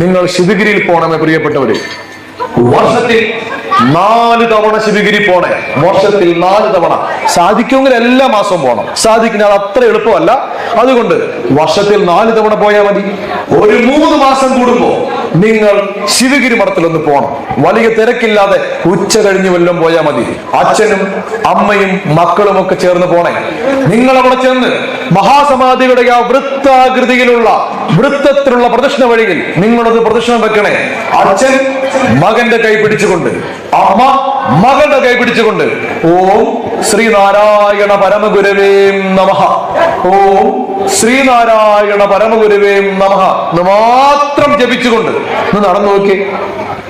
നിങ്ങൾ ശിവഗിരിയിൽ പോണമേ പ്രിയപ്പെട്ടവര്. വർഷത്തിൽ നാല് തവണ ശിവഗിരി പോണേ. വർഷത്തിൽ നാല് തവണ. സാധിക്കുമെങ്കിൽ എല്ലാ മാസവും പോണം. സാധിക്കുന്ന അത് അത്ര എളുപ്പമല്ല. അതുകൊണ്ട് വർഷത്തിൽ നാല് തവണ പോയാൽ മതി. ഒരു മൂന്ന് മാസം കൂടുമ്പോ നിങ്ങൾ ശിവഗിരി മഠത്തിൽ ഒന്ന് പോകണം വലിയ തിരക്കില്ലാതെ ഉച്ച കഴിഞ്ഞ് വല്ലതും പോയാൽ മതി. അച്ഛനും അമ്മയും മക്കളും ഒക്കെ ചേർന്ന് പോണേ. നിങ്ങൾ അവിടെ ചെന്ന് മഹാസമാധിയുടെ ആ വൃത്താകൃതിയിലുള്ള വൃത്തത്തിലുള്ള പ്രദക്ഷിണ വഴിയിൽ നിങ്ങളത് പ്രദക്ഷിണം വെക്കണേ. അച്ഛൻ മകന്റെ കൈ പിടിച്ചുകൊണ്ട് അമ്മ മകളുടെ കൈ പിടിച്ചുകൊണ്ട് ഓം ശ്രീനാരായണ പരമഗുരവേ നമഹ ഓം ശ്രീനാരായണ പരമഗുരവേ നമഹ എന്ന് മാത്രം ജപിച്ചുകൊണ്ട് നടന്നു നോക്കി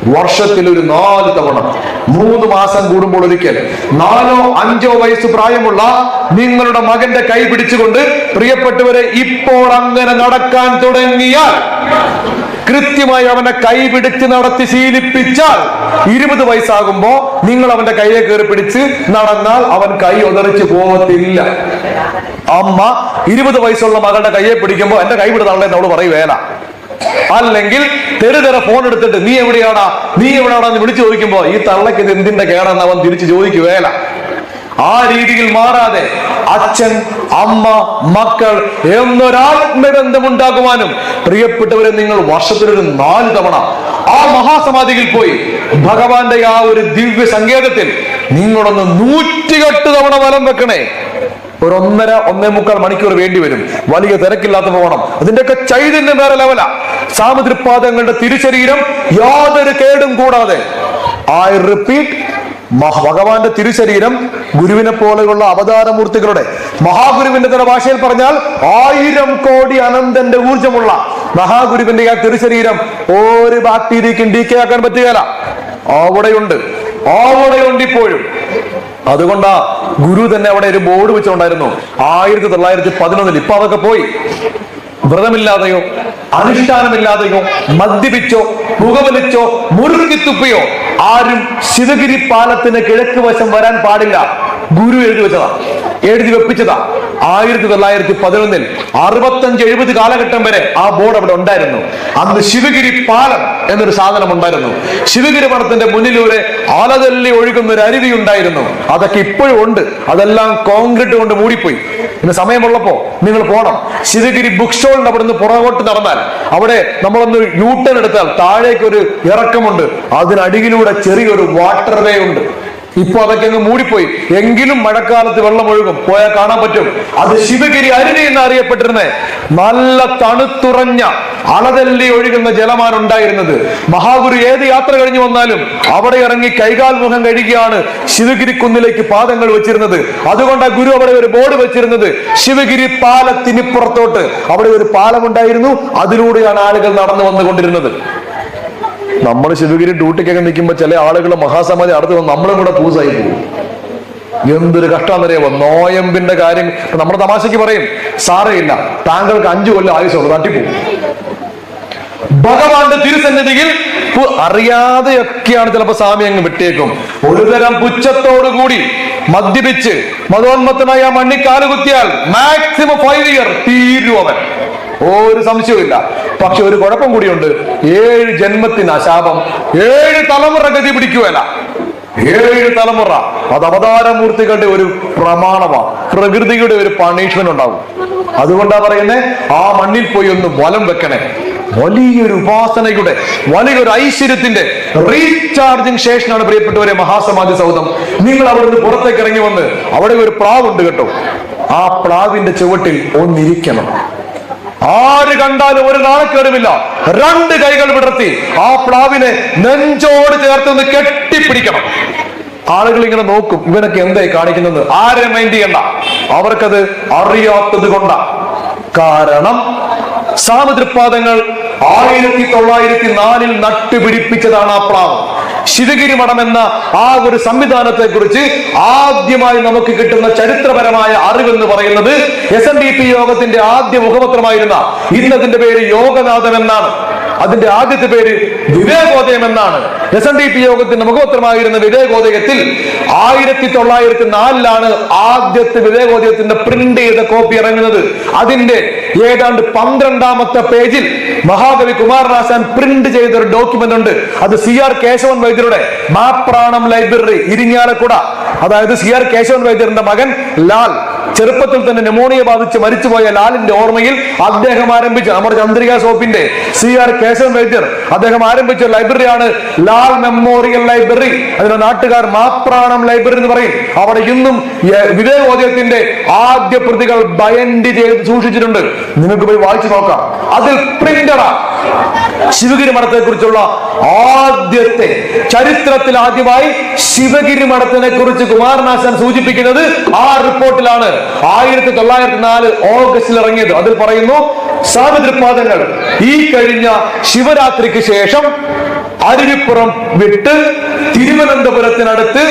വർഷത്തിൽ ഒരു നാല് തവണ. മൂന്ന് മാസം കൂടുമ്പോൾ ഒരിക്കൽ. നാലോ അഞ്ചോ വയസ്സ് പ്രായമുള്ള നിങ്ങളുടെ മകന്റെ കൈ പിടിച്ചുകൊണ്ട് പ്രിയപ്പെട്ടവരെ ഇപ്പോൾ അങ്ങനെ നടക്കാൻ തുടങ്ങിയാൽ കൃത്യമായി അവനെ കൈ പിടിച്ച് നടത്തി ശീലിപ്പിച്ചാൽ ഇരുപത് വയസ്സാകുമ്പോ നിങ്ങൾ അവന്റെ കയ്യെ കയറി പിടിച്ച് നടന്നാൽ അവൻ കൈ ഒതറിച്ച് പോകത്തില്ല അമ്മ ഇരുപത് വയസ്സുള്ള മകളുടെ കയ്യെ പിടിക്കുമ്പോ എന്റെ കൈ വിടുന്നാളെ നമ്മൾ പറയുവേല അല്ലെങ്കിൽ തെരുതെര ഫോൺ എടുത്തിട്ട് നീ എവിടെയാടാ? നീ എവിടെയാടാന്ന് വിളിച്ചു ചോദിക്കുമ്പോ ഈ തള്ളക്ക് ഇത് എന്തിന്റെ കേടാന്ന്? അവൻ തിരിച്ചു ചോദിക്കുകയല്ല ആ രീതിയിൽ മാറാതെ അച്ഛൻ അമ്മ മക്കൾ എന്നൊരാത്മബന്ധം ഉണ്ടാകുവാനും പ്രിയപ്പെട്ടവരെ നിങ്ങൾ വർഷത്തിലൊരു നാല് തവണ ആ മഹാസമാധിയിൽ പോയി ഭഗവാന്റെ ആ ഒരു ദിവ്യ സങ്കേതത്തിൽ നിങ്ങളൊന്ന് നൂറ്റിയെട്ട് തവണ വലം വെക്കണേ. ഒരു ഒന്നര ഒന്നേ മുക്കാൽ മണിക്കൂർ വേണ്ടി വരും. വലിയ തിരക്കില്ലാത്ത പോകണം അതിന്റെയൊക്കെ ചൈതന്യം വേറെ ലെവല. സാമുദ്രിപാദങ്ങളുടെ തിരുശരീരം യാതൊരു കേടും കൂടാതെ. ഐ റിപ്പീറ്റ് ഭഗവാന്റെ തിരുശരീരം ഗുരുവിനെ പോലെയുള്ള അവതാരമൂർത്തികളുടെ. മഹാഗുരുവിന്റെ തന്നെ ഭാഷയിൽ പറഞ്ഞാൽ ആയിരം കോടി അനന്തന്റെ ഊർജമുള്ള മഹാഗുരുവിന്റെ ആ തിരുശരീരം ഒരു ബാക്ടീരിയക്കും ഡി കെ ആക്കാൻ പറ്റുകയില്ല. അവിടെയുണ്ട്. അവിടെയുണ്ട് ഇപ്പോഴും. അതുകൊണ്ടാ ഗുരു തന്നെ അവിടെ ഒരു ബോർഡ് വെച്ചുകൊണ്ടായിരുന്നു. ആയിരത്തി തൊള്ളായിരത്തി പതിനൊന്നിൽ ഇപ്പൊ അതൊക്കെ പോയി. വ്രതമില്ലാതെയോ അനുഷ്ഠാനമില്ലാതെയോ മദ്യപിച്ചോ പുകവലിച്ചോ മുറുക്കി തുപ്പിയോ ആരും ശിവഗിരി പാലത്തിന് കിഴക്ക് വശം വരാൻ പാടില്ല. ഗുരു എഴുതി വെച്ചതാ. എഴുതി വെപ്പിച്ചതാ. ആയിരത്തി തൊള്ളായിരത്തി പതിനൊന്നിൽ അറുപത്തഞ്ച് എഴുപത് കാലഘട്ടം വരെ ആ ബോർഡ് അവിടെ ഉണ്ടായിരുന്നു. അന്ന് ശിവഗിരി പാലം എന്നൊരു സാധനം ഉണ്ടായിരുന്നു. ശിവഗിരി പണത്തിന്റെ മുന്നിലൂടെ ആലതല്ലി ഒഴുകുന്ന ഒരു അരുവി ഉണ്ടായിരുന്നു. അതൊക്കെ ഇപ്പോഴും ഉണ്ട്. അതെല്ലാം കോൺക്രീറ്റ് കൊണ്ട് മൂടിപ്പോയി. ഇന്ന് സമയമുള്ളപ്പോ നിങ്ങൾ പോണം. ശിവഗിരി ബുക്ക് സ്റ്റോളിന്റെ അവിടെ നിന്ന് പുറകോട്ട് നടന്നാൽ അവിടെ നമ്മളൊന്ന് യൂട്ടേൺ എടുത്താൽ താഴേക്ക് ഒരു ഇറക്കമുണ്ട്. അതിനടിയിലൂടെ ചെറിയൊരു വാട്ടർവേ ഉണ്ട്. ഇപ്പൊ അതൊക്കെ അങ്ങ് മൂടിപ്പോയി. എങ്കിലും മഴക്കാലത്ത് വെള്ളം ഒഴുകും പോയാൽ കാണാൻ പറ്റും. അത് ശിവഗിരി അരുണി എന്ന് അറിയപ്പെട്ടിരുന്നത് നല്ല തണുത്തുറഞ്ഞ അളതല്ലി ഒഴുകുന്ന ജലമാണ് ഉണ്ടായിരുന്നത് മഹാഗുരു ഏത് യാത്ര കഴിഞ്ഞു വന്നാലും അവിടെ ഇറങ്ങി കൈകാൽ മുഖം കഴുകിയാണ് ശിവഗിരി കുന്നിലേക്ക് പാദങ്ങൾ വെച്ചിരുന്നത്. അതുകൊണ്ട് ആ ഗുരു അവിടെ ഒരു ബോർഡ് വെച്ചിരുന്നത്. ശിവഗിരി പാലത്തിനിപ്പുറത്തോട്ട്. അവിടെ ഒരു പാലമുണ്ടായിരുന്നു. അതിലൂടെയാണ് ആളുകൾ നടന്നു വന്നുകൊണ്ടിരുന്നത്. നമ്മൾ ശിവഗിരി ഡ്യൂട്ടിക്കൊക്കെ നിൽക്കുമ്പോൾ ചില ആളുകൾ മഹാസമാധി അടുത്ത് വന്ന് നമ്മളും കൂടെ പൂസായി പോകും എന്തൊരു കഷ്ടാന്നറിയാമോ നോയമ്പിന്റെ കാര്യം നമ്മുടെ തമാശയ്ക്ക് പറയും സാറേ ഇല്ല താങ്കൾക്ക് അഞ്ചു കൊല്ലം ആയുസുള്ളൂ തട്ടിപ്പോകും ഭഗവാന്റെ തിരുസന്നിധിയിൽ അറിയാതെയൊക്കെയാണ് ചിലപ്പോ സ്വാമി അങ്ങ് വിട്ടേക്കും. ഒരുതരം പുച്ഛത്തോടുകൂടി മദ്യപിച്ച് മതോന്മത്തനായ ആ മണ്ണി കാലുകുത്തിയാൽ മാക്സിമം ഫൈവ് ഇയർ തീരും അവൻ. ഒരു സംശയവുമില്ല. പക്ഷെ ഒരു കുഴപ്പം കൂടിയുണ്ട്. ഏഴ് ജന്മത്തിന് അശാപം ഏഴ് തലമുറ ഗതി പിടിക്കുവല്ല ഏഴ് തലമുറ അത് അവതാരമൂർത്തികളുടെ ഒരു പ്രമാണമാണ് പ്രകൃതിയുടെ ഒരു പണിഷ്മെന്റ് ഉണ്ടാവും. അതുകൊണ്ടാ പറയുന്നത് ആ മണ്ണിൽ പോയി ഒന്ന് വലം വെക്കണേ. വലിയൊരു ഉപാസനയുടെ വലിയൊരു ഐശ്വര്യത്തിന്റെ റീചാർജിങ് ശേഷനാണ് പ്രിയപ്പെട്ടവരെ മഹാസമാധി സൗദം നിങ്ങൾ അവിടുന്ന് പുറത്തേക്ക് ഇറങ്ങി വന്ന് അവിടെ ഒരു പ്ലാവുണ്ട് കേട്ടോ. ആ പ്ലാവിന്റെ ചുവട്ടിൽ ഒന്നിരിക്കണം. ആര് കണ്ടാലും ഒരു നാളെ നാണക്കേടുമില്ല രണ്ട് കൈകൾ വിടർത്തി ആ പ്ലാവിനെ നെഞ്ചോട് ചേർത്ത് ഒന്ന് കെട്ടിപ്പിടിക്കണം. ആളുകൾ ഇങ്ങനെ നോക്കും ഇവനൊക്കെ എന്തായി കാണിക്കുന്നത് ആരെ മൈൻഡ് ചെയ്യണ്ട. അവർക്കത് അറിയാത്തത് കൊണ്ടാ. കാരണം സാമുദ്രപാദങ്ങൾ ആയിരത്തി തൊള്ളായിരത്തി നാലിൽ നട്ടുപിടിപ്പിച്ചതാണ് ആ പ്ലാവ്. ശിവഗിരി മഠം എന്ന ആ ഒരു സംവിധാനത്തെ കുറിച്ച് ആദ്യമായി നമുക്ക് കിട്ടുന്ന ചരിത്രപരമായ അറിവെന്ന് പറയുന്നത് എസ് എൻ ഡി പി യോഗത്തിന്റെ ആദ്യ മുഖപത്രമായിരുന്ന ഇന്നതിന്റെ പേര് യോഗനാഥൻ എന്നാണ്. അതിന്റെ ആദ്യത്തെ പേര് വിവേകോദയം എന്നാണ്. എസ് എൻ ഡി പി യോഗത്തിന്റെ മുഖപത്രമായിരുന്ന വിവേകോദയത്തിൽ ആയിരത്തി തൊള്ളായിരത്തി നാലിലാണ് ആദ്യത്തെ വിവേകോദയത്തിന്റെ പ്രിന്റ് ചെയ്ത കോപ്പി ഇറങ്ങുന്നത്. അതിന്റെ ഏതാണ്ട് പന്ത്രണ്ടാമത്തെ പേജിൽ മഹാകവി കുമാരനാശാൻ പ്രിന്റ് ചെയ്ത ഒരു ഡോക്യുമെന്റ് ഉണ്ട്. അത് സി ആർ കേശവൻ വൈദ്യരുടെ മാപ്രാണം ലൈബ്രറി ഇരിങ്ങാലക്കുട. അതായത് സി ആർ കേശവൻ വൈദ്യരുടെ മകൻ ലാൽ. ചെറുപ്പത്തിൽ തന്നെ ന്യൂമോണിയ ബാധിച്ച് മരിച്ചുപോയ ലാലിന്റെ ഓർമ്മയിൽ അദ്ദേഹം ആരംഭിച്ച നമ്മുടെ ചന്ദ്രിക സോപ്പിന്റെ സി ആർ കേശവൻ വൈദ്യർ അദ്ദേഹം ആരംഭിച്ച ലൈബ്രറിയാണ് ലാൽ മെമ്മോറിയൽ ലൈബ്രറി. അതിന്റെ നാട്ടുകാർ മാപ്രാണം ലൈബ്രറി എന്ന് പറയും. അവിടെ ഇന്നും വിവേകോദയത്തിന്റെ ആദ്യ പ്രതികൾ ബയൻഡ് ചെയ്ത് സൂക്ഷിച്ചിട്ടുണ്ട്. നിങ്ങൾക്ക് പോയി വായിച്ചു നോക്കാം. അതിൽ പ്രിന്ററാ. ശിവഗിരി മഠത്തെ കുറിച്ചുള്ള ആദ്യത്തെ ചരിത്രത്തിൽ ആദ്യമായി ശിവഗിരി മഠത്തിനെ കുറിച്ച് കുമാരനാശാൻ സൂചിപ്പിക്കുന്നത് ആ റിപ്പോർട്ടിലാണ്. ആയിരത്തി തൊള്ളായിരത്തി നാല് ഓഗസ്റ്റിൽ ഇറങ്ങിയത്. അതിൽ പറയുന്നു സാവിതൃപാദങ്ങൾ ഈ കഴിഞ്ഞ ശിവരാത്രിക്ക് ശേഷം അരുവിപ്പുറം വിട്ട് തിരുവനന്തപുരത്തിനടുത്ത്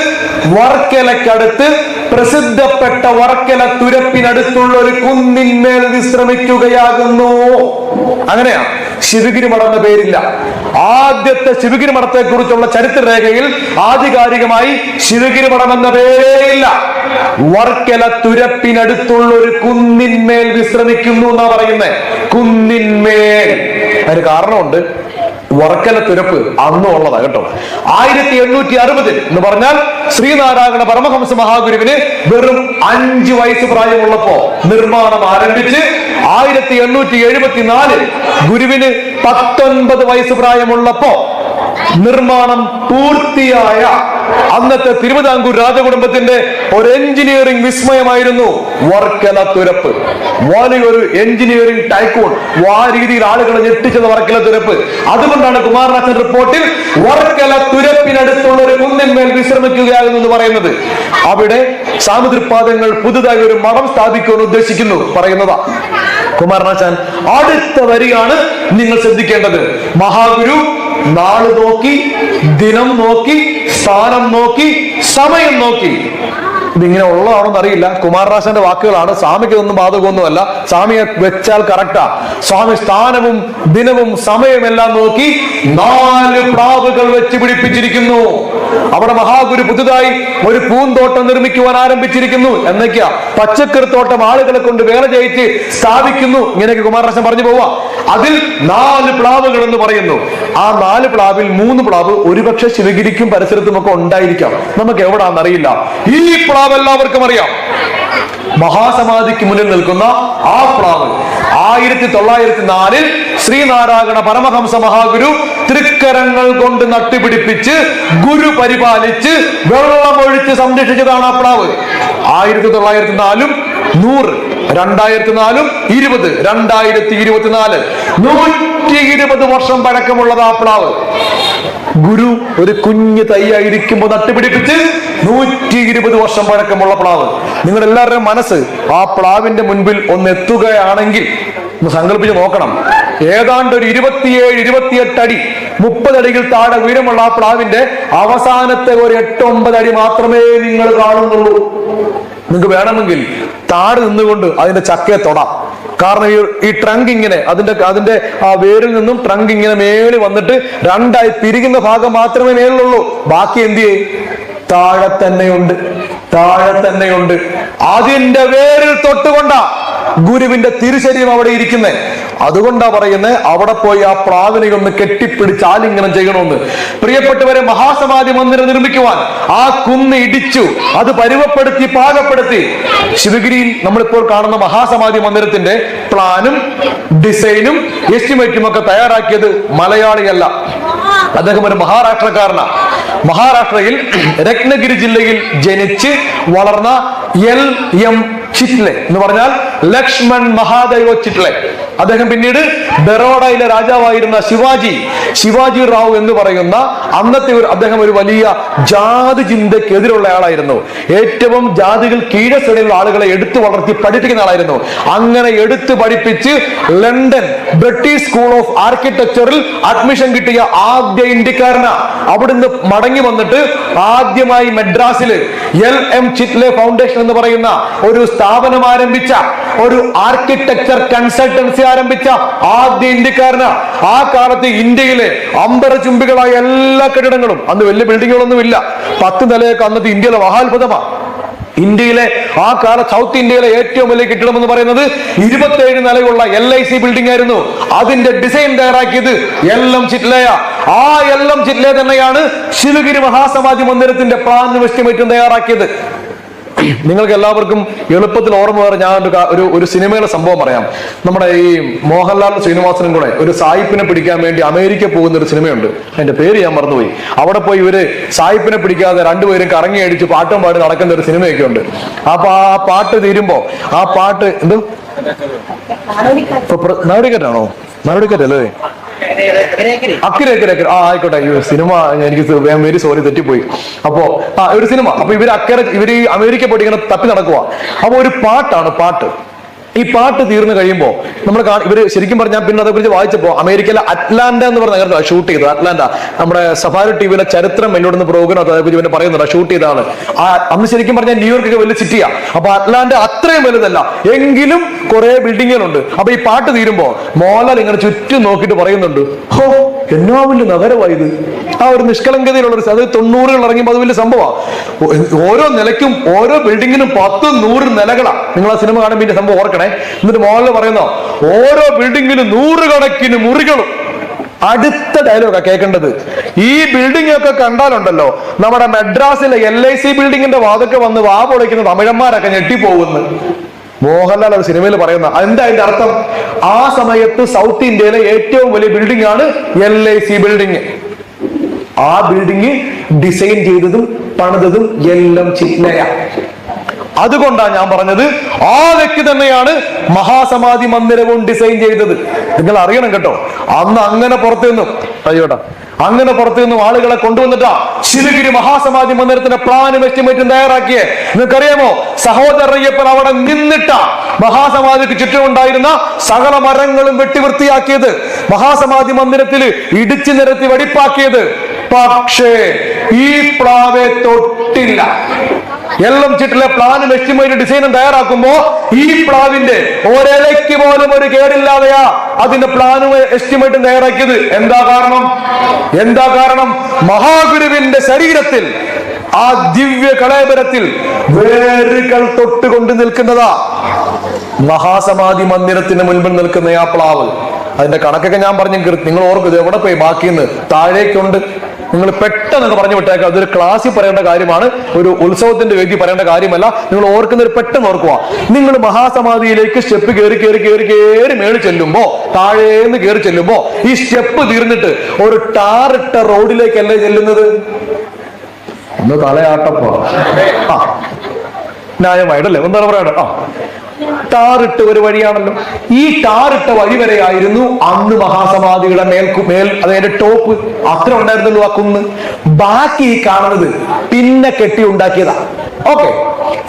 വർക്കലക്കടുത്ത് പ്രസിദ്ധപ്പെട്ട വർക്കല തുരപ്പിനടുത്തുള്ള ഒരു കുന്നിന്മേൽ വിശ്രമിക്കുകയാകുന്നു. അങ്ങനെയാ. ശിവഗിരി മഠം എന്ന പേരില്ല. ആദ്യത്തെ ശിവഗിരി മഠത്തെ കുറിച്ചുള്ള ചരിത്രരേഖയിൽ ആധികാരികമായി ശിവഗിരി മഠം എന്ന പേരേ ഇല്ല. വർക്കല തുരപ്പിനടുത്തുള്ള ഒരു കുന്നിന്മേൽ വിശ്രമിക്കുന്നു എന്നാ പറയുന്നത് കുന്നിന്മേൽ. അതിന് കാരണമുണ്ട്. വർക്കല തുരപ്പ് അന്നും ഉള്ളതാ കേട്ടോ. ആയിരത്തി എണ്ണൂറ്റി അറുപതിൽ എന്ന് പറഞ്ഞാൽ ശ്രീനാരായണ പരമഹംസ മഹാഗുരുവിന് വെറും അഞ്ച് വയസ്സ് പ്രായമുള്ളപ്പോ നിർമ്മാണം ആരംഭിച്ച് ആയിരത്തി എണ്ണൂറ്റി എഴുപത്തിനാലിൽ ഗുരുവിന് പത്തൊൻപത് വയസ്സ് പ്രായമുള്ളപ്പോ നിർമ്മാണം പൂർത്തിയായ അന്നത്തെ തിരുവിതാംകൂർ രാജകുടുംബത്തിന്റെ ഒരു എഞ്ചിനീയറിംഗ് വിസ്മയമായിരുന്നു വർക്കല തുരപ്പ് വലിയൊരു എഞ്ചിനീയറിംഗ് ടൈക്കൂൺ ആ രീതിയിൽ ആളുകളെ ഞെട്ടിച്ചത് വർക്കല തുരപ്പ് അതുകൊണ്ടാണ് കുമാരനാഥൻ റിപ്പോർട്ടിൽ വർക്കല തുരപ്പിനടുത്തുള്ള ഒരു കുന്നിന്മേൽ വിശ്രമിക്കുകയാകുന്നു എന്ന് പറയുന്നത്. അവിടെ സാമുദ്രിപാദങ്ങൾ പുതുതായി ഒരു മഠം സ്ഥാപിക്കുവാൻ ഉദ്ദേശിക്കുന്നു പറയുന്നതാ. കുമാരനാശാൻ അടുത്ത വരിയാണ് നിങ്ങൾ ശ്രദ്ധിക്കേണ്ടത്. മഹാഗുരു നാൾ നോക്കി ദിനം നോക്കി സ്ഥാനം നോക്കി സമയം നോക്കി. ഇതിങ്ങനെ ഉള്ളതാണോന്ന് അറിയില്ല. കുമാരനാശന്റെ വാക്കുകളാണ്. സ്വാമിക്ക് ഒന്നും ബാധകമൊന്നുമല്ല. സ്വാമിയെ വെച്ചാൽ കറക്റ്റാ. സ്വാമി സ്ഥാനവും ദിനവും സമയമെല്ലാം നോക്കി നാല് പ്രാവുകൾ വെച്ച് പിടിപ്പിച്ചിരിക്കുന്നു. അവിടെ മഹാഗുരു പുതുതായി ഒരു പൂന്തോട്ടം നിർമ്മിക്കുവാൻ ആരംഭിച്ചിരിക്കുന്നു. എന്നൊക്കെയാ. പച്ചക്കറിത്തോട്ടം ആളുകളെ കൊണ്ട് വേല ജയിച്ച് സ്ഥാപിക്കുന്നു. ഇങ്ങനെയൊക്കെ കുമാരനാശൻ പറഞ്ഞു പോവാ. അതിൽ നാല് പ്ലാവുകൾ എന്ന് പറയുന്നു. ആ നാല് പ്ലാവിൽ മൂന്ന് പ്ലാവ് ഒരുപക്ഷെ ശിവഗിരിക്കും പരിസരത്തും ഒക്കെ ഉണ്ടായിരിക്കാം. നമുക്ക് എവിടാന്ന് അറിയില്ല. ഈ പ്ലാവ് എല്ലാവർക്കും അറിയാം. മഹാസമാധിക്ക് മുന്നിൽ നിൽക്കുന്ന ആ പ്ലാവ് ആയിരത്തി തൊള്ളായിരത്തി നാലിൽ ശ്രീനാരായണ പരമഹംസ മഹാഗുരു തൃക്കരങ്ങൾ കൊണ്ട് നട്ടുപിടിപ്പിച്ച് ഗുരു പരിപാലിച്ച് വെള്ളമൊഴിച്ച് സംരക്ഷിച്ചതാണ് ആ പ്ലാവ് ആയിരത്തി തൊള്ളായിരത്തി നാലും നൂറ് രണ്ടായിരത്തി നാലും ഇരുപത് രണ്ടായിരത്തി ഇരുപത്തിനാല്. നൂറ്റി ഇരുപത് വർഷം പഴക്കമുള്ളത് ആ പ്ലാവ് ഗുരു ഒരു കുഞ്ഞ് തൈയായിരിക്കുമ്പോൾ നട്ടുപിടിപ്പിച്ച് നൂറ്റി ഇരുപത് വർഷം പഴക്കമുള്ള പ്ലാവ് നിങ്ങളുടെ മനസ്സ് ആ പ്ലാവിന്റെ മുൻപിൽ ഒന്ന് എത്തുകയാണെങ്കിൽ ഒന്ന് സങ്കല്പിച്ച് നോക്കണം. ഏതാണ്ട് ഒരു ഇരുപത്തിയേഴ് ഇരുപത്തിയെട്ട് അടി മുപ്പത് അടിയിൽ താഴെ ഉയരമുള്ള ആ പ്ലാവിന്റെ അവസാനത്തെ ഒരു എട്ട് ഒമ്പത് അടി മാത്രമേ നിങ്ങൾ കാണുന്നുള്ളൂ. നിങ്ങൾക്ക് വേണമെങ്കിൽ താഴെ നിന്നുകൊണ്ട് അതിന്റെ ചക്കയെ തൊടാം. കാരണം ഈ ഈ ട്രങ്ക് ഇങ്ങനെ അതിന്റെ അതിന്റെ ആ വേരിൽ നിന്നും ട്രങ്ക് ഇങ്ങനെ മേളിൽ വന്നിട്ട് രണ്ടായി പിരിക്കുന്ന ഭാഗം മാത്രമേ മേളിലുള്ളൂ. ബാക്കി എന്ത് ചെയ്യും? താഴെ തന്നെയുണ്ട് താഴെ തന്നെയുണ്ട് അതിന്റെ വേരിൽ തൊട്ടുകൊണ്ട ഗുരുവിന്റെ തിരുശരീരം അവിടെ ഇരിക്കുന്നേ. അതുകൊണ്ടാ പറയുന്നത് അവിടെ പോയി ആ പ്ലാവിനെ ഒന്ന് കെട്ടിപ്പിടിച്ച് ആലിംഗനം ചെയ്യണമെന്ന്. പ്രിയപ്പെട്ടവരെ മഹാസമാധി മന്ദിരം നിർമ്മിക്കുവാൻ ആ കുന്ന് ഇടിച്ചു. അത് പരുവപ്പെടുത്തി പാകപ്പെടുത്തി. ശിവഗിരിയിൽ നമ്മളിപ്പോൾ കാണുന്ന മഹാസമാധി മന്ദിരത്തിന്റെ പ്ലാനും ഡിസൈനും എസ്റ്റിമേറ്റും ഒക്കെ തയ്യാറാക്കിയത് മലയാളിയല്ല. അദ്ദേഹം ഒരു മഹാരാഷ്ട്രക്കാരനാണ് മഹാരാഷ്ട്രയിൽ രത്നഗിരി ജില്ലയിൽ ജനിച്ച് വളർന്ന എൽ. എം. ചിറ്റ്ലെ എന്ന് പറഞ്ഞാൽ ലക്ഷ്മൺ മഹാദേവ ചിറ്റ്ലെ. അദ്ദേഹം പിന്നീട് ബറോഡയിലെ രാജാവായിരുന്ന ശിവാജി ശിവാജി റാവു എന്ന് പറയുന്ന അന്നത്തെ ഒരു അദ്ദേഹം ഒരു വലിയ ജാതി ചിന്തയ്ക്ക് എതിരുള്ള ആളായിരുന്നു. ഏറ്റവും ജാതികൾ കീഴശ്രേണിയിലുള്ള ആളുകളെ എടുത്തു വളർത്തി പഠിപ്പിക്കുന്ന ആളായിരുന്നു. അങ്ങനെ എടുത്തു പഠിപ്പിച്ച് ലണ്ടൻ ബ്രിട്ടീഷ് സ്കൂൾ ഓഫ് ആർക്കിടെക്ചറിൽ അഡ്മിഷൻ കിട്ടിയ ആദ്യ ഇന്ത്യക്കാരനാ. അവിടുന്ന് മടങ്ങി വന്നിട്ട് ആദ്യമായി മെഡ്രാസിൽ എൽ എം ചിറ്റ്ലെ ഫൗണ്ടേഷൻ എന്ന് പറയുന്ന ഒരു സ്ഥാപനം ആരംഭിച്ച ഒരു ആർക്കിടെക്ചർ കൺസൾട്ടൻസി ആരംഭിച്ച ആദ്യ ഇന്ത്യക്കാരനാ ആ കാലത്ത് ഇന്ത്യയിലെ അമ്പര അമ്പരചുംബികളായ എല്ലാ കെട്ടിടങ്ങളും അന്ന് വലിയ ബിൽഡിങ്ങുകളൊന്നും ഇല്ല പത്ത് നിലയൊക്കെ അന്നത്തെ ഇന്ത്യയിലെ മഹാത്ഭുതമാണ്. ഇന്ത്യയിലെ ആ കാല സൗത്ത് ഇന്ത്യയിലെ ഏറ്റവും വലിയ കെട്ടിടം എന്ന് പറയുന്നത് ഇരുപത്തേഴ് നിലയുള്ള എൽ ഐ സി ബിൽഡിംഗ് ആയിരുന്നു അതിന്റെ ഡിസൈൻ തയ്യാറാക്കിയത് എൽ എം ചിറ്റ്ലയ. ആ എൽ എം ചിറ്റ്ലയ തന്നെയാണ് ശിവഗിരി മഹാസമാധി മന്ദിരത്തിന്റെ എസ്റ്റിമേറ്റും തയ്യാറാക്കിയത്. നിങ്ങൾക്ക് എല്ലാവർക്കും എളുപ്പത്തിൽ ഓർമ്മ വേറെ ഞാൻ ഒരു ഒരു സിനിമയുടെ സംഭവം പറയാം. നമ്മുടെ ഈ മോഹൻലാൽ ശ്രീനിവാസനും കൂടെ ഒരു സായിപ്പിനെ പിടിക്കാൻ വേണ്ടി അമേരിക്ക പോകുന്ന ഒരു സിനിമയുണ്ട്. അതിന്റെ പേര് ഞാൻ മറന്നുപോയി. അവിടെ പോയി ഇവർ സായിപ്പിനെ പിടിക്കാതെ രണ്ടുപേരും കറങ്ങി അടിച്ച് പാട്ടും പാടി നടക്കുന്ന ഒരു സിനിമയൊക്കെ ഉണ്ട്. അപ്പൊ ആ പാട്ട് തീരുമ്പോ ആ പാട്ട് എന്ത്? നാടിക്കറ്റാണോ നാടിക്കറ്റല്ലേ അക്കരെ അക്കരെ അക്കരെ. ആ ആയിക്കോട്ടെ. സിനിമ എനിക്ക് വെരി സോറി തെറ്റിപ്പോയി. അപ്പോ ആ ഒരു സിനിമ. അപ്പൊ ഇവർ അക്കരെ ഇവർ അമേരിക്ക പോയിട്ട് ഇങ്ങനെ തപ്പി നടക്കുക അപ്പൊ ഒരു പാട്ടാണ് പാട്ട്. ഈ പാട്ട് തീർന്നു കഴിയുമ്പോൾ നമ്മൾ ഇവർ ശരിക്കും പറഞ്ഞാൽ പിന്നെ അതേക്കുറിച്ച് വായിച്ചപ്പോ അമേരിക്കയിലെ അറ്റ്ലാന്റ എന്ന് പറഞ്ഞ നഗരത്തിലാണ് ഷൂട്ട് ചെയ്തത് അറ്റ്ലാന്റ. നമ്മുടെ സഫാരി ടിവിയിലെ ചരിത്രം എന്നോടൊന്ന് പ്രോഗ്രാം അതേക്കുറിച്ച് പിന്നെ പറയുന്നുണ്ട് ഷൂട്ട് ചെയ്താണ് ആ അന്ന് ശരിക്കും പറഞ്ഞാൽ ന്യൂയോർക്ക് വലിയ സിറ്റിയാ. അപ്പൊ അറ്റ്ലാന്റ അത്രയും വലുതല്ല എങ്കിലും കുറെ ബിൽഡിങ്ങുകളുണ്ട്. അപ്പൊ ഈ പാട്ട് തീരുമ്പോ മോഹൻലാൽ ഇങ്ങനെ ചുറ്റും നോക്കിയിട്ട് പറയുന്നുണ്ട് ഹോ വലിയ നഗരമായത് ആ ഒരു നിഷ്കളങ്കതയിലുള്ള അത് തൊണ്ണൂറുകൾ ഇറങ്ങിയപ്പോൾ അത് വലിയ സംഭവമാണ് ഓരോ നിലയ്ക്കും ഓരോ ബിൽഡിങ്ങിനും പത്ത് നൂറ് നിലകളാണ് നിങ്ങൾ ആ സിനിമ കാണുമ്പോൾ ഇതിന്റെ സംഭവം ഓർക്കണേ. എന്നിട്ട് മോളിൽ പറയുന്നോ ഓരോ ബിൽഡിങ്ങിനും നൂറുകണക്കിന് മുറികളും. അടുത്ത ഡയലോഗാ കേൾക്കേണ്ടത് ഈ ബിൽഡിംഗ് ഒക്കെ കണ്ടാലുണ്ടല്ലോ നമ്മുടെ മെഡ്രാസിലെ എൽ ഐ സി ബിൽഡിങ്ങിന്റെ വാതൊക്കെ വന്ന് വാ പൊളിക്കുന്ന തമിഴന്മാരൊക്കെ ഞെട്ടിപ്പോകുന്നു. മോഹൻലാൽ ഒരു സിനിമയിൽ പറയുന്ന എന്താ അതിന്റെ അർത്ഥം? ആ സമയത്ത് സൗത്ത് ഇന്ത്യയിലെ ഏറ്റവും വലിയ ബിൽഡിംഗ് ആണ് എൽ ഐ സി ബിൽഡിംഗ് ആ ബിൽഡിംഗ് ഡിസൈൻ ചെയ്തതും പണിതതും എല്ലാം ചിഹ്നയ അതുകൊണ്ടാണ് ഞാൻ പറഞ്ഞത് ആ വ്യക്തി തന്നെയാണ് മഹാസമാധി മന്ദിരവും ഡിസൈൻ ചെയ്തത്. നിങ്ങൾ അറിയണം കേട്ടോ അന്ന് അങ്ങനെ പുറത്തു നിന്നും അയ്യോട്ടാ അങ്ങനെ പുറത്തു നിന്നും ആളുകളെ കൊണ്ടുവന്നിട്ടാ ശിവഗിരി മഹാസമാധി മന്ദിരത്തിന്റെ പ്ലാനും എസ്റ്റിമേറ്റും തയ്യാറാക്കിയേ. നിങ്ങൾക്കറിയാമോ സഹോദരയ്യപ്പൻ അവിടെ നിന്നിട്ട മഹാസമാധിക്ക് ചുറ്റും ഉണ്ടായിരുന്ന സകല മരങ്ങളും വെട്ടിവൃത്തിയാക്കിയത് മഹാസമാധി മന്ദിരത്തിൽ ഇടിച്ചു നിരത്തി വെടിപ്പാക്കിയത്. പക്ഷേ ഈ പ്ലാവെ തൊട്ടില്ല. എല്ലാം ചിട്ടിലെ പ്ലാനും എസ്റ്റിമേറ്റ് ഡിസൈനും തയ്യാറാക്കുമ്പോ ഈ പ്ലാവിന്റെ ഒരിലയ്ക്ക് പോലും ഒരു കേടില്ലാതെയാ അതിന്റെ പ്ലാനും എസ്റ്റിമേറ്റും തയ്യാറാക്കിയത്. എന്താ കാരണം? എന്താ കാരണം? മഹാഗുരുവിന്റെ ശരീരത്തിൽ ആ ദിവ്യ കളയപരത്തിൽ വേരുകൾ തൊട്ടുകൊണ്ട് നിൽക്കുന്നതാ മഹാസമാധി മന്ദിരത്തിന് മുൻപിൽ നിൽക്കുന്ന ആ പ്ലാവ്. അതിന്റെ കണക്കൊക്കെ ഞാൻ പറഞ്ഞു നിങ്ങൾ ഓർക്കുന്നത് എവിടെ പോയി? ബാക്കിന്ന് താഴേക്കുണ്ട്. നിങ്ങൾ പെട്ടെന്ന് പറഞ്ഞു വിട്ടേക്കാം അതൊരു ക്ലാസ്സിൽ പറയേണ്ട കാര്യമാണ് ഒരു ഉത്സവത്തിന്റെ വേദി പറയേണ്ട കാര്യമല്ല. നിങ്ങൾ ഓർക്കുന്ന ഒരു പെട്ടെന്ന് ഓർക്കുക. നിങ്ങൾ മഹാസമാധിയിലേക്ക് സ്റ്റെപ്പ് കയറി കയറി കയറി കയറി മേളിൽ ചെല്ലുമ്പോ താഴേന്ന് കയറി ചെല്ലുമ്പോ ഈ സ്റ്റെപ്പ് തീർന്നിട്ട് ഒരു ടാറിട്ട റോഡിലേക്കല്ലേ ചെല്ലുന്നത്? ഒന്ന് തലയാട്ടപ്പോ. ആ. ന്യായമായിട്ടല്ലേ? എന്താണ് പറയണത് ആ. ടാറിട്ട് ഒരു വഴിയാണല്ലോ. ഈ ടാറിട്ട വഴി വരെയായിരുന്നു അന്ന് മഹാസമാധിയുടെ മേൽക്കു മേൽ അതായത് ടോപ്പ് അത്ര ഉണ്ടായിരുന്നല്ലോ ആ കുന്ന്. ബാക്കി കാണുന്നത് പിന്നെ കെട്ടി ഉണ്ടാക്കിയതാ. ഓക്കെ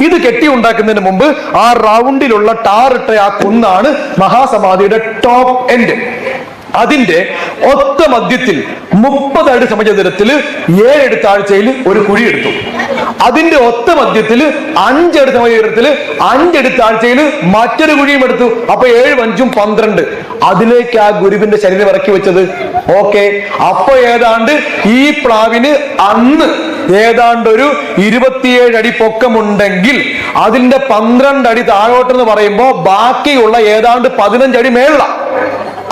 ഇത് കെട്ടി ഉണ്ടാക്കുന്നതിന് മുമ്പ് ആ റൗണ്ടിലുള്ള ടാറിട്ട ആ കുന്നാണ് മഹാസമാധിയുടെ ടോപ്പ് എൻഡ് അതിന്റെ ഒത്ത മധ്യത്തിൽ മുപ്പത് അടി സമചതുരത്തിൽ ഏഴടി താഴ്ചയിൽ ഒരു കുഴി എടുത്തു. അതിന്റെ ഒത്ത മധ്യത്തിൽ അഞ്ചടി സമചതുരത്തിൽ അഞ്ചടി താഴ്ചയിൽ മറ്റൊരു കുഴിയും എടുത്തു. അപ്പൊ ഏഴ് അഞ്ചും പന്ത്രണ്ട്. അതിലേക്ക് ആ ഗുരുവിന്റെ ശരീരം ഇറക്കി വെച്ചത്. ഓക്കെ. അപ്പൊ ഏതാണ്ട് ഈ പ്രാവിന് അന്ന് ഏതാണ്ട് ഒരു ഇരുപത്തിയേഴ് അടി പൊക്കമുണ്ടെങ്കിൽ അതിന്റെ പന്ത്രണ്ട് അടി താഴോട്ടെന്ന് പറയുമ്പോ ബാക്കിയുള്ള ഏതാണ്ട് പതിനഞ്ചടി മേള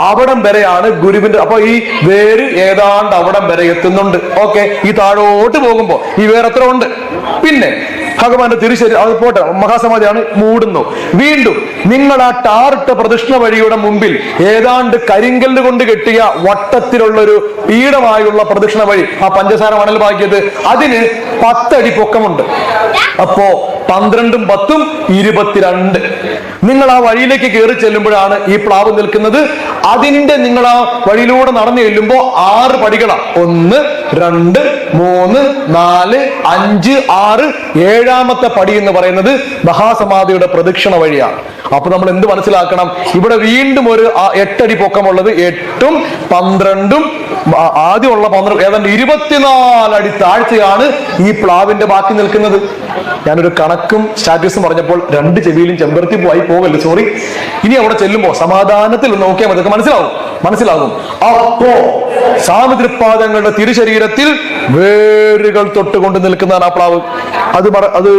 അവിടം വരെയാണ് ഗുരുവിന്റെ അപ്പൊ ഈ വേര് ഏതാണ്ട് അവിടം വരെ എത്തുന്നുണ്ട്. ഓക്കെ ഈ താഴോട്ട് പോകുമ്പോ ഈ വേറെത്ര ഉണ്ട്. പിന്നെ ഭഗവാന്റെ തിരുശരി അത് പോട്ടെ മഹാസമാധിയാണ് മൂടുന്നു. വീണ്ടും നിങ്ങൾ ആ ടാറിട്ട പ്രദക്ഷിണ വഴിയുടെ മുമ്പിൽ ഏതാണ്ട് കരിങ്കല്ല് കൊണ്ട് കെട്ടിയ വട്ടത്തിലുള്ള ഒരു പീഠമായുള്ള പ്രദക്ഷിണ വഴി ആ പഞ്ചസാര മണൽ ബാക്കിയത് അതിന് പത്തടി പൊക്കമുണ്ട്. അപ്പോ പന്ത്രണ്ടും പത്തും ഇരുപത്തിരണ്ട്. നിങ്ങൾ ആ വഴിയിലേക്ക് കയറി ചെല്ലുമ്പോഴാണ് ഈ പ്ലാവ് നിൽക്കുന്നത്. അതിന്റെ നിങ്ങൾ ആ വഴിയിലൂടെ നടന്നു ചെല്ലുമ്പോ ആറ് പടികളാണ് ഒന്ന് രണ്ട് മൂന്ന് നാല് അഞ്ച് ആറ്. ഏഴാമത്തെ പടി എന്ന് പറയുന്നത് മഹാസമാധിയുടെ പ്രദക്ഷിണ വഴിയാണ്. അപ്പൊ നമ്മൾ എന്ത് മനസ്സിലാക്കണം? ഇവിടെ വീണ്ടും ഒരു എട്ടടി പൊക്കമുള്ളത് എട്ടും പന്ത്രണ്ടും ആദ്യമുള്ള പന്ത്രണ്ട് ഏതാണ്ട് ഇരുപത്തിനാല് അടി താഴ്ചയാണ് ഈ പ്ലാവിന്റെ ബാക്കി നിൽക്കുന്നത്. ഞാനൊരു കണക്ക് കണക്കും സ്റ്റാറ്റസും പറഞ്ഞപ്പോൾ രണ്ട് ചെവിയിലും ചെമ്പരത്തി പോയി പോകല്ലേ സോറി ഇനി അവിടെ ചെല്ലുമ്പോ സമാധാനത്തിൽ നോക്കിയാൽ മതി. മനസ്സിലാവും? മനസ്സിലാകും. അപ്പോ സാമുദ്രപാദങ്ങളുടെ തിരുശരീരത്തിൽ വേരുകൾ തൊട്ടുകൊണ്ട് നിൽക്കുന്നതാണ് ആ പ്ലാവ്. അത് അത്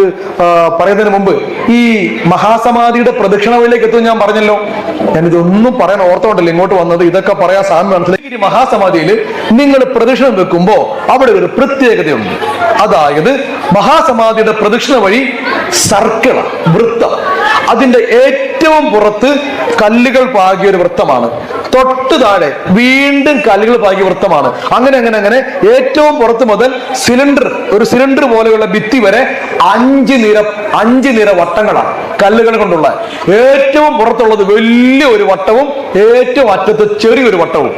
പറയുന്നതിന് മുമ്പ് ഈ മഹാസമാധിയുടെ പ്രദക്ഷിണവിലേക്ക് എത്തും ഞാൻ പറഞ്ഞല്ലോ. ഞാൻ ഇതൊന്നും പറയാൻ ഓർത്തോണ്ടല്ലോ ഇങ്ങോട്ട് വന്നത്. ഇതൊക്കെ പറയാൻ മനസ്സിലായി ഈ മഹാസമാധിയിൽ നിങ്ങൾ പ്രദക്ഷിണം വെക്കുമ്പോ അവിടെ ഒരു പ്രത്യേകതയുണ്ട്. അതായത് മഹാസമാധിയുടെ പ്രദക്ഷിണ വഴി സർക്കിള വൃത്തം. അതിന്റെ ഏറ്റവും പുറത്ത് കല്ലുകൾ പാകിയ ഒരു വൃത്തമാണ്. തൊട്ട് താഴെ വീണ്ടും കല്ലുകൾ പാകിയ വൃത്തമാണ്. അങ്ങനെ അങ്ങനെ അങ്ങനെ ഏറ്റവും പുറത്ത് മുതൽ സിലിണ്ടർ ഒരു സിലിണ്ടർ പോലെയുള്ള ഭിത്തി വരെ അഞ്ച് നിര അഞ്ച് നിര വട്ടങ്ങളാണ് കല്ലുകൾ കൊണ്ടുള്ള. ഏറ്റവും പുറത്തുള്ളത് വലിയ ഒരു വട്ടവും ഏറ്റവും അറ്റത്ത് ചെറിയൊരു വട്ടവും.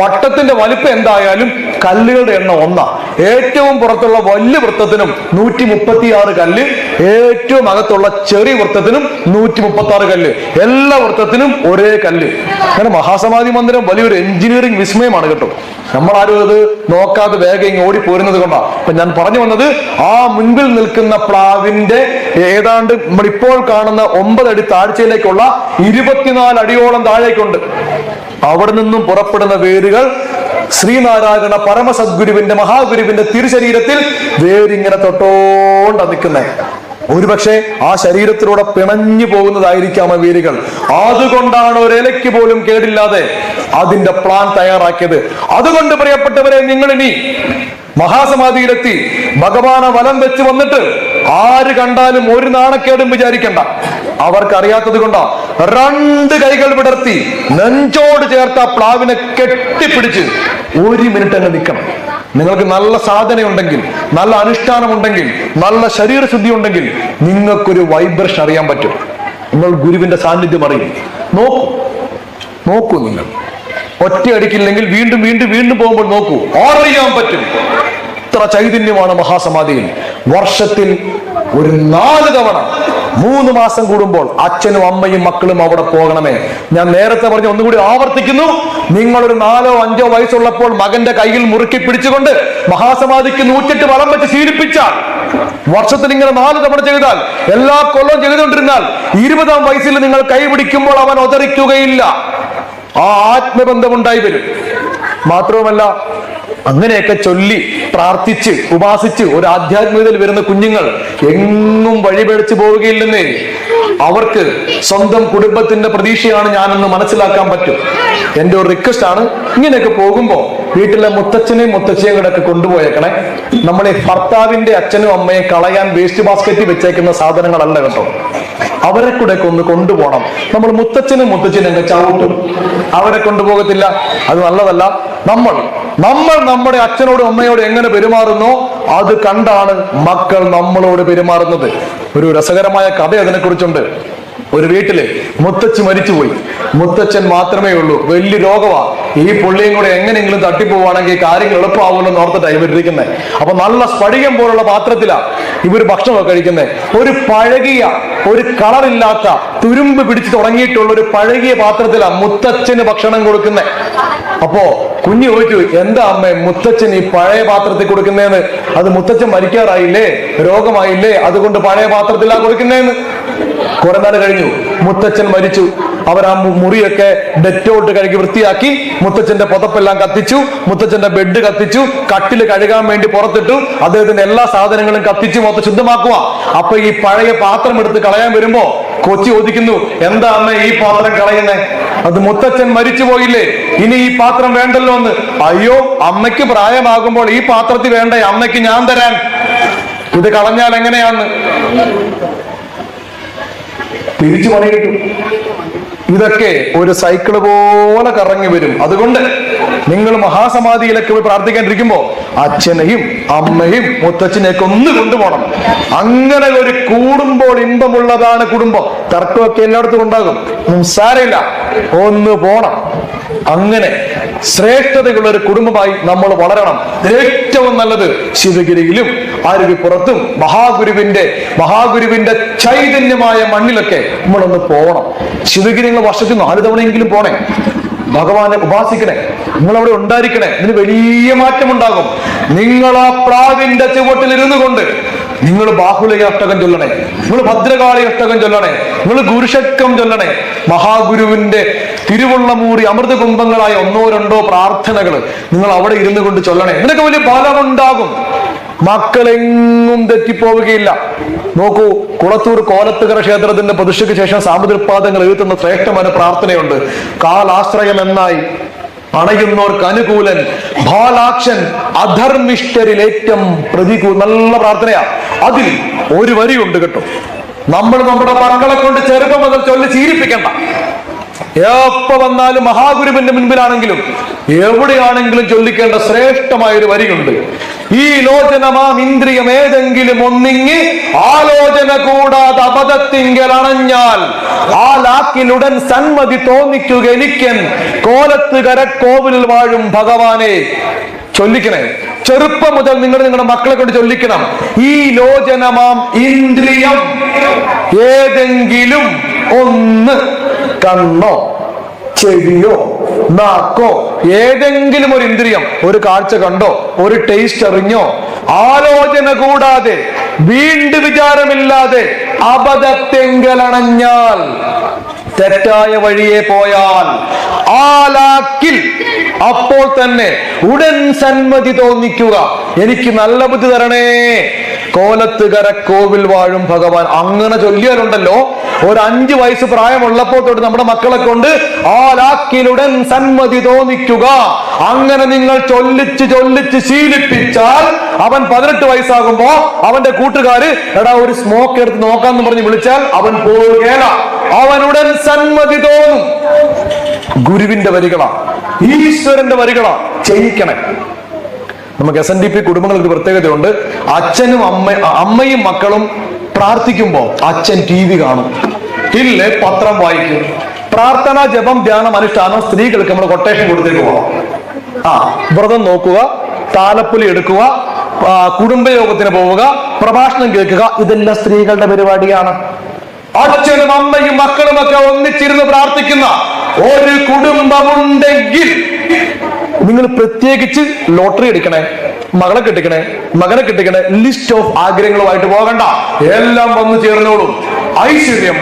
വട്ടത്തിന്റെ വലിപ്പം എന്തായാലും കല്ലുകളുടെ എണ്ണം ഒന്നാ. ഏറ്റവും പുറത്തുള്ള വലിയ വൃത്തത്തിനും നൂറ്റി മുപ്പത്തി ആറ് കല്ല് ഏറ്റവും അകത്തുള്ള ചെറിയ വൃത്തത്തിനും നൂറ്റി മുപ്പത്തി ആറ് കല്ല്. എല്ലാ വൃത്തത്തിനും ഒരേ കല്ല്. അങ്ങനെ മഹാസമാധി മന്ദിരം വലിയൊരു എഞ്ചിനീയറിംഗ് വിസ്മയമാണ് കേട്ടോ. നമ്മൾ ആരും അത് നോക്കാതെ വേഗം ഇങ്ങ് ഓടി പോരുന്നത് കൊണ്ടാണ് അപ്പൊ ഞാൻ പറഞ്ഞു വന്നത് ആ മുൻപിൽ നിൽക്കുന്ന പ്ലാവിന്റെ ഏതാണ്ട് നമ്മൾ ഇപ്പോൾ കാണുന്ന ഒമ്പതടി താഴ്ചയിലേക്കുള്ള ഇരുപത്തിനാല് അടിയോളം താഴേക്കുണ്ട്. അവിടെ നിന്നും പുറപ്പെടുന്ന വേരുകൾ ശ്രീനാരായണ പരമസദ്ഗുരുവിന്റെ മഹാഗുരുവിന്റെ തിരുശരീരത്തിൽ വേരിങ്ങനെ തൊട്ടോണ്ട നിൽക്കുന്നേ ഒരുപക്ഷെ ആ ശരീരത്തിലൂടെ പിണഞ്ഞു പോകുന്നതായിരിക്കാം ആ വേരുകൾ. അതുകൊണ്ടാണ് ഒരിലയ്ക്ക് പോലും കേടില്ലാതെ അതിന്റെ പ്ലാൻ തയ്യാറാക്കിയത്. അതുകൊണ്ട് പ്രിയപ്പെട്ടവരെ നിങ്ങൾ ഇനി മഹാസമാധിയിലെത്തി ഭഗവാനെ വലം വെച്ച് വന്നിട്ട് ആര് കണ്ടാലും ഒരു നാണക്കേടും വിചാരിക്കണ്ട. അവർക്കറിയാത്തത് കൊണ്ടാ രണ്ട് കൈകൾ വിടർത്തി നെഞ്ചോട് ചേർത്ത പ്ലാവിനെ കെട്ടിപ്പിടിച്ച് ഒരു മിനിറ്റ് അങ്ങ് നിൽക്കണം. നിങ്ങൾക്ക് നല്ല സാധന ഉണ്ടെങ്കിൽ നല്ല അനുഷ്ഠാനം ഉണ്ടെങ്കിൽ നല്ല ശരീരശുദ്ധി ഉണ്ടെങ്കിൽ നിങ്ങൾക്കൊരു വൈബ്രേഷൻ അറിയാൻ പറ്റും. നിങ്ങൾ ഗുരുവിന്റെ സാന്നിധ്യം അറിയും. നോക്കൂ നോക്കൂ നിങ്ങൾ. ഒറ്റയടിക്കില്ലെങ്കിൽ വീണ്ടും വീണ്ടും വീണ്ടും പോകുമ്പോൾ നോക്കൂ. അറിയാൻ പറ്റും. ഇത്ര ചൈതന്യമാണ് മഹാസമാധിയിൽ വർഷത്തിൽ ഒരു നാല് തവണ മൂന്ന് മാസം കൂടുമ്പോൾ അച്ഛനും അമ്മയും മക്കളും അവിടെ പോകണമേ. ഞാൻ നേരത്തെ പറഞ്ഞ ഒന്നുകൂടി ആവർത്തിക്കുന്നു. നിങ്ങളൊരു നാലോ അഞ്ചോ വയസ്സുള്ളപ്പോൾ മകന്റെ കയ്യിൽ മുറുക്കി പിടിച്ചുകൊണ്ട് മഹാസമാധിക്ക് നൂറ്റെട്ട് വളം വെച്ച് ശീലിപ്പിച്ചാൽ വർഷത്തിൽ ഇങ്ങനെ നാല് തവണ ചെയ്താൽ എല്ലാ കൊല്ലവും ചെയ്തുകൊണ്ടിരുന്നാൽ ഇരുപതാം വയസ്സിൽ നിങ്ങൾ കൈ പിടിക്കുമ്പോൾ അവൻ ഒതറിക്കുകയില്ല ആ ആത്മബന്ധമുണ്ടായി വരും. മാത്രവുമല്ല അങ്ങനെയൊക്കെ ചൊല്ലി പ്രാർത്ഥിച്ച് ഉപാസിച്ച് ഒരു ആധ്യാത്മികതയിൽ വരുന്ന കുഞ്ഞുങ്ങൾ എങ്ങും വഴിപെടിച്ചു പോവുകയില്ലെന്നേ. അവർക്ക് സ്വന്തം കുടുംബത്തിന്റെ പ്രതീക്ഷയാണ് ഞാനെന്ന് മനസ്സിലാക്കാൻ പറ്റും. എന്റെ ഒരു റിക്വസ്റ്റ് ആണ് ഇങ്ങനെയൊക്കെ പോകുമ്പോ വീട്ടിലെ മുത്തച്ഛനെയും മുത്തച്ഛയും കൂടെ ഒക്കെ കൊണ്ടുപോയേക്കണേ. നമ്മളെ ഭർത്താവിന്റെ അച്ഛനും അമ്മയും കളയാൻ വേസ്റ്റ് ബാസ്ക്കറ്റിൽ വെച്ചേക്കുന്ന സാധനങ്ങളല്ല കേട്ടോ. അവരെ കൂടെ ഒന്ന് കൊണ്ടുപോകണം. നമ്മൾ മുത്തച്ഛനും മുത്തച്ഛനും ഒക്കെ ചവിട്ടും. അവരെ കൊണ്ടുപോകത്തില്ല. അത് നല്ലതല്ല. നമ്മൾ നമ്മൾ നമ്മുടെ അച്ഛനോടും അമ്മയോടും എങ്ങനെ പെരുമാറുന്നു? അത് കണ്ടാണ് മക്കൾ നമ്മളോട് പെരുമാറുന്നത്. ഒരു രസകരമായ കഥ അതിനെക്കുറിച്ചുണ്ട്. ഒരു വീട്ടിൽ മുത്തച്ഛൻ മരിച്ചുപോയി. മുത്തച്ഛൻ മാത്രമേ ഉള്ളൂ. വലിയ രോഗമാ ഈ പുള്ളിയും കൂടെ എങ്ങനെയെങ്കിലും തട്ടിപ്പോവാണെങ്കിൽ കാര്യങ്ങൾ എളുപ്പമാവുമല്ലോ എന്ന് ഓർത്തിട്ടാണ് ഇവരിരിക്കുന്നത് അപ്പൊ നല്ല സ്ഫടികം പോലുള്ള പാത്രത്തിലാ ഇവർ ഭക്ഷണമൊക്കെ കഴിക്കുന്നത് ഒരു പഴകിയ ഒരു കളറില്ലാത്ത തുരുമ്പ് പിടിച്ചു തുടങ്ങിയിട്ടുള്ള ഒരു പഴകിയ പാത്രത്തിലാ മുത്തച്ഛന് ഭക്ഷണം കൊടുക്കുന്നത് അപ്പോ കുഞ്ഞു ചോദിച്ചു എന്താ അമ്മേ മുത്തച്ഛൻ ഈ പഴയ പാത്രത്തിൽ കൊടുക്കുന്നതെന്ന് അത് മുത്തച്ഛൻ മരിക്കാറായില്ലേ? രോഗമായില്ലേ? അതുകൊണ്ട് പഴയ പാത്രത്തിലാ കൊടുക്കുന്നതെന്ന് കുറെ നാൾ കഴിഞ്ഞു. മുത്തച്ഛൻ മരിച്ചു. അവർ ആ മുറിയൊക്കെ ഡെറ്റോട്ട് കഴുകി വൃത്തിയാക്കി. മുത്തച്ഛന്റെ പുതപ്പെല്ലാം കത്തിച്ചു. മുത്തച്ഛന്റെ ബെഡ് കത്തിച്ചു. കട്ടിൽ കഴുകാൻ വേണ്ടി പുറത്തിട്ടു. അദ്ദേഹത്തിന്റെ എല്ലാ സാധനങ്ങളും കത്തിച്ചു മൊത്തം ശുദ്ധമാക്കുക അപ്പൊ ഈ പഴയ പാത്രം എടുത്ത് കളയാൻ വരുമ്പോ കൊച്ചി ചോദിക്കുന്നു എന്താ അമ്മ ഈ പാത്രം കളയുന്നേ? അത് മുത്തച്ഛൻ മരിച്ചു പോയില്ലേ? ഇനി ഈ പാത്രം വേണ്ടല്ലോ എന്ന്. അയ്യോ അമ്മയ്ക്ക് പ്രായമാകുമ്പോൾ ഈ പാത്രത്തിൽ വേണ്ട? അമ്മയ്ക്ക് ഞാൻ തരാൻ. ഇത് കളഞ്ഞാൽ എങ്ങനെയാന്ന്? തിരിച്ചു പണി കിട്ടും ഇതൊക്കെ ഒരു സൈക്കിൾ പോലെ കറങ്ങി വരും. അതുകൊണ്ട് നിങ്ങൾ മഹാസമാധിയിലൊക്കെ പോയി പ്രാർത്ഥിക്കാണ്ടിരിക്കുമ്പോ അച്ഛനെയും അമ്മയും മുത്തച്ഛനെയൊക്കെ ഒന്ന് കൊണ്ടുപോകണം. അങ്ങനെ ഒരു കൂടുമ്പോൾ ഇമ്പമുള്ളതാണ് കുടുംബം. തർക്കമൊക്കെ എല്ലായിടത്തും ഉണ്ടാകും. സാരയില്ല ഒന്ന് പോണം. അങ്ങനെ ശ്രേഷ്ഠതയുള്ള ഒരു കുടുംബമായി നമ്മൾ വളരണം. ഏറ്റവും നല്ലത് ശിവഗിരിയിലും അരുവിപ്പുറത്തും മഹാഗുരുവിന്റെ മഹാഗുരുവിന്റെ ചൈതന്യമായ മണ്ണിലൊക്കെ നമ്മളൊന്ന് പോകണം ശിവഗിരി നിങ്ങൾ വർഷത്തിൽ നാല് തവണയെങ്കിലും പോണേ. ഭഗവാനെ ഉപാസിക്കണേ. നിങ്ങൾ അവിടെ ഉണ്ടായിരിക്കണേ. ഇതിന് വലിയ മാറ്റം ഉണ്ടാകും നിങ്ങൾ ആ പ്രാവിന്റെ ചുവട്ടിൽ ഇരുന്നു കൊണ്ട് നിങ്ങൾ ബാഹുലയ അഷ്ടകം ചൊല്ലണേ. നിങ്ങൾ ഭദ്രകാളി അഷ്ടകം ചൊല്ലണേ. നിങ്ങൾ ഗുരുഷക്കം ചൊല്ലണേ. മഹാഗുരുവിന്റെ തിരുവുള്ളമൂറി അമൃത കുംഭങ്ങളായ ഒന്നോ രണ്ടോ പ്രാർത്ഥനകൾ നിങ്ങൾ അവിടെ ഇരുന്നു കൊണ്ട് ചൊല്ലണേ. നിനക്ക് വലിയ ഫലമുണ്ടാകും മക്കളെങ്ങും തെറ്റിപ്പോവുകയില്ല. നോക്കൂ കുളത്തൂർ കോലത്തുകര ക്ഷേത്രത്തിന്റെ പ്രതിഷ്ഠയ്ക്ക് ശേഷം സാമുദ്രപാദങ്ങൾ എഴുത്തുന്ന ശ്രേഷ്ഠമായ പ്രാർത്ഥനയുണ്ട്. കാലാശ്രയം എന്നായി അണയുന്നവർക്ക് അനുകൂലൻ ബാലാക്ഷൻ അധർമ്മിഷ്ഠരിൽ ഏറ്റവും പ്രതികൂ നല്ല പ്രാർത്ഥനയാ. അതിൽ ഒരു വരിയുണ്ട് കേട്ടോ. നമ്മൾ നമ്മുടെ മക്കളെ കൊണ്ട് ചെറുപ്പം മുതൽ ചൊല്ലി ശീലിപ്പിക്കണ്ട. എപ്പ വന്നാലും മഹാഗുരുവിന്റെ മുൻപിലാണെങ്കിലും എവിടെയാണെങ്കിലും ചൊല്ലിക്കേണ്ട ശ്രേഷ്ഠമായ ഒരു വരിയുണ്ട്. ഈ ലോചനമാം ഇന്ദ്രിയം ഏതെങ്കിലും ഒന്നിങ്ങി ആലോചന കൂടാതെ അബദ്ധത്തിങ്കൽ അണഞ്ഞാൽ ആ ലാക്കിലുടൻ സന്മതി തോന്നിക്കുക എനിക്കൻ. കോലത്തുകര കോവിലിൽ വാഴും ഭഗവാനെ ചൊല്ലിക്കണേ. ചെറുപ്പം മുതൽ നിങ്ങൾ നിങ്ങളുടെ മക്കളെ കൊണ്ട് ചൊല്ലിക്കണം. ഈ ലോചനമാം ഇന്ദ്രിയം ഏതെങ്കിലും ഒന്ന്. കണ്ണോ ചെവിയോ നാക്കോ ഏതെങ്കിലും ഒരു ഇന്ദ്രിയം ഒരു കാഴ്ച കണ്ടോ ഒരു ടേസ്റ്റ് അറിഞ്ഞോ ആലോചന കൂടാതെ വീണ്ടും വിചാരമില്ലാതെ അബദ്ധത്തെങ്കലണഞ്ഞാൽ തെറ്റായ വഴിയെ പോയാൽ ആലാക്കിൽ അപ്പോൾ തന്നെ ഉടൻ സന്മതി തോന്നിക്കുക. എനിക്ക് നല്ല ബുദ്ധി തരണേ. കോലത്തുകര കോവിൽ വാഴും ഭഗവാൻ. അങ്ങനെ ചൊല്ലിയാലുണ്ടല്ലോ ഒരു അഞ്ചു വയസ്സ് പ്രായമുള്ളപ്പോൾ തൊട്ട് നമ്മുടെ മക്കളെ കൊണ്ട് ആലാക്കിലുടൻ സന്മതി തോന്നിക്കുക. അങ്ങനെ നിങ്ങൾ ചൊല്ലിച്ച് ചൊല്ലിച്ച് ശീലിപ്പിച്ചാൽ അവൻ പതിനെട്ട് വയസ്സാകുമ്പോ അവന്റെ കൂട്ടുകാര് എടാ ഒരു സ്മോക്ക് എടുത്ത് നോക്കാന്ന് പറഞ്ഞ് വിളിച്ചാൽ അവൻ പോവുകയല്ല അവനുടൻ സന്മതി തോന്നും. ഗുരുവിന്റെ വരികളാ ഈശ്വരന്റെ വരികളാ ചെയ്യിക്കണേ നമുക്ക് എസ് എൻ ഡി പി കുടുംബങ്ങൾക്ക് പ്രത്യേകതയുണ്ട്. അച്ഛനും അമ്മ അമ്മയും മക്കളും പ്രാർത്ഥിക്കുമ്പോ അച്ഛൻ ടി വി കാണും. ഇല്ലേ പത്രം വായിക്കും. പ്രാർത്ഥന ജപം ധ്യാനം അനുഷ്ഠാനം സ്ത്രീകൾക്ക് നമ്മൾ കൊട്ടേഷൻ കൊടുത്തേക്ക് പോവാം. ആ വ്രതം നോക്കുക താലപ്പൊലി എടുക്കുക കുടുംബയോഗത്തിന് പോവുക പ്രഭാഷണം കേൾക്കുക ഇതെല്ലാം സ്ത്രീകളുടെ പരിപാടിയാണ്. അച്ഛനും അമ്മയും മക്കളും ഒക്കെ ഒന്നിച്ചിരുന്ന് പ്രാർത്ഥിക്കുന്ന ഒരു കുടുംബമുണ്ടെങ്കിൽ നിങ്ങൾ പ്രത്യേകിച്ച് ലോട്ടറി എടുക്കണേ മകളെ കിട്ടിക്കണേ മകനെ കിട്ടിക്കണേ ലിസ്റ്റ് ഓഫ് ആഗ്രഹങ്ങളുമായിട്ട് പോകണ്ട. എല്ലാം വന്നു ചേർന്നോളും. ഐശ്വര്യം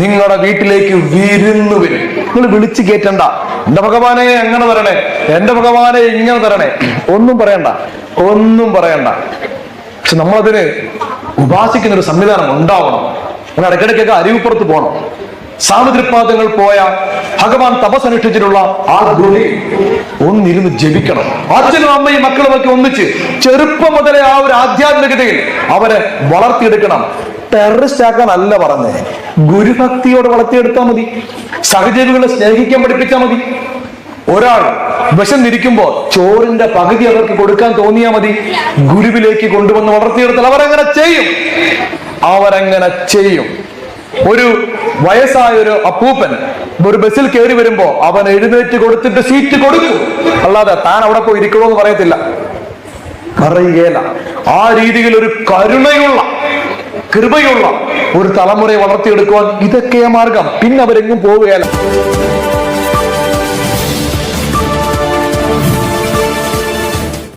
നിങ്ങളുടെ വീട്ടിലേക്ക് വിരുന്നു വരും നിങ്ങൾ വിളിച്ചു കയറ്റണ്ട എന്റെ ഭഗവാനെ അങ്ങനെ തരണേ? എന്റെ ഭഗവാനെ ഇങ്ങനെ തരണേ? ഒന്നും പറയണ്ട. ഒന്നും പറയണ്ട. പക്ഷെ നമ്മളതിന് ഉപാസിക്കുന്ന ഒരു സംവിധാനം ഉണ്ടാവണം. അങ്ങനെ ഇടയ്ക്കിടയ്ക്കൊക്കെ അരിവുപ്പുറത്ത് പോകണം. സാമുദ്രിപാദങ്ങൾ പോയ ഭഗവാൻ തപസ്സനുഷ്ഠിച്ചിട്ടുള്ള ആ ഗുണി ഒന്നിരുന്ന് ജപിക്കണം. അച്ഛനും അമ്മയും മക്കളും ഒക്കെ ഒന്നിച്ച് ചെറുപ്പം മുതലേ ആ ഒരു ആധ്യാത്മികതയിൽ അവരെ വളർത്തിയെടുക്കണം. ടെററിസ്റ്റ് ആക്കാൻ അല്ല പറഞ്ഞേ. ഗുരുഭക്തിയോട് വളർത്തിയെടുത്താൽ മതി. സഹജീവികളെ സ്നേഹിക്കാൻ പഠിപ്പിച്ചാൽ മതി. ഒരാൾ വിശന്നിരിക്കുമ്പോൾ ചോറിന്റെ പകുതി അവർക്ക് കൊടുക്കാൻ തോന്നിയാൽ മതി. ഗുരുവിലേക്ക് കൊണ്ടുവന്ന് വളർത്തിയെടുത്താൽ അവരങ്ങനെ ചെയ്യും. അവരങ്ങനെ ചെയ്യും. ഒരു വയസ്സായ ഒരു അപ്പൂപ്പൻ ഒരു ബസ്സിൽ കയറി വരുമ്പോ അവൻ എഴുന്നേറ്റ് കൊടുത്തിട്ട് സീറ്റ് കൊടുക്കും അല്ലാതെ താൻ അവിടെ പോയി ഇരിക്കണമെന്ന് പറയത്തില്ല. പറയുകയില്ല ആ രീതിയിൽ ഒരു കരുണയുള്ള കൃപയുള്ള ഒരു തലമുറയെ വളർത്തിയെടുക്കുവാൻ ഇതൊക്കെയാ മാർഗം. പിന്നെ അവരെങ്ങും പോവുകയില്ല